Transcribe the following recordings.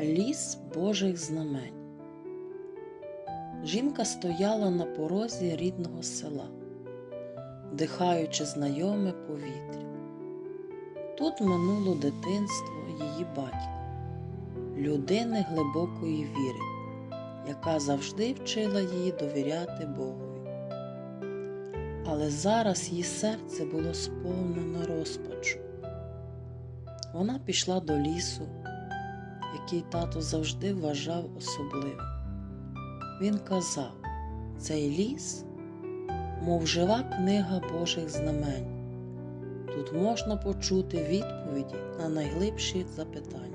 Ліс Божих знамень. Жінка стояла на порозі рідного села, вдихаючи знайоме повітря. Тут минуло дитинство її батька, людини глибокої віри, яка завжди вчила її довіряти Богові. Але зараз її серце було сповнено розпачу. Вона пішла до лісу, який тато завжди вважав особливим. Він казав, цей ліс, мов жива книга Божих знамень. Тут можна почути відповіді на найглибші запитання.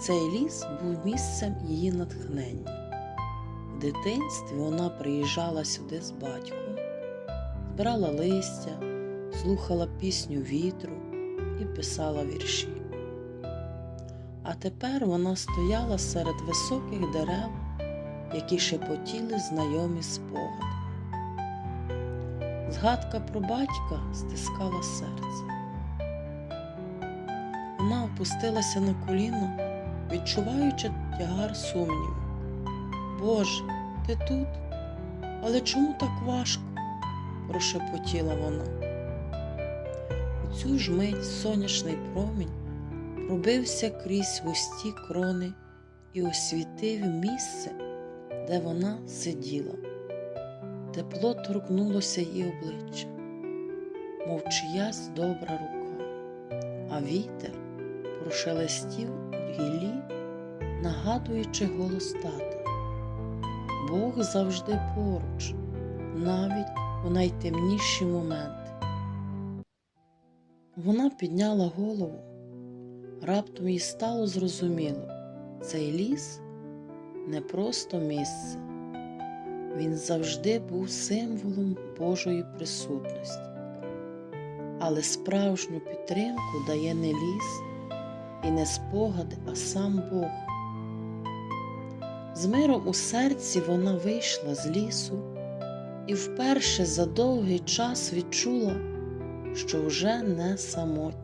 Цей ліс був місцем її натхнення. В дитинстві вона приїжджала сюди з батьком, збирала листя, слухала пісню вітру і писала вірші. А тепер вона стояла серед високих дерев, які шепотіли знайомі спогади. Згадка про батька стискала серце. Вона опустилася на коліно, відчуваючи тягар сумніву. Боже, ти тут? Але чому так важко? прошепотіла вона. У цю ж мить сонячний промінь пробився крізь густі крони і освітив місце, де вона сиділа. Тепло торкнулося її обличчя, мов чиясь добра рука, а вітер прошелестів у гіллі, нагадуючи голос тата. Бог завжди поруч, навіть у найтемніші моменти. Вона підняла голову, раптом їй стало зрозуміло, цей ліс не просто місце. Він завжди був символом Божої присутності, але справжню підтримку дає не ліс і не спогади, а сам Бог. З миром у серці вона вийшла з лісу і вперше за довгий час відчула, що вже не самотня.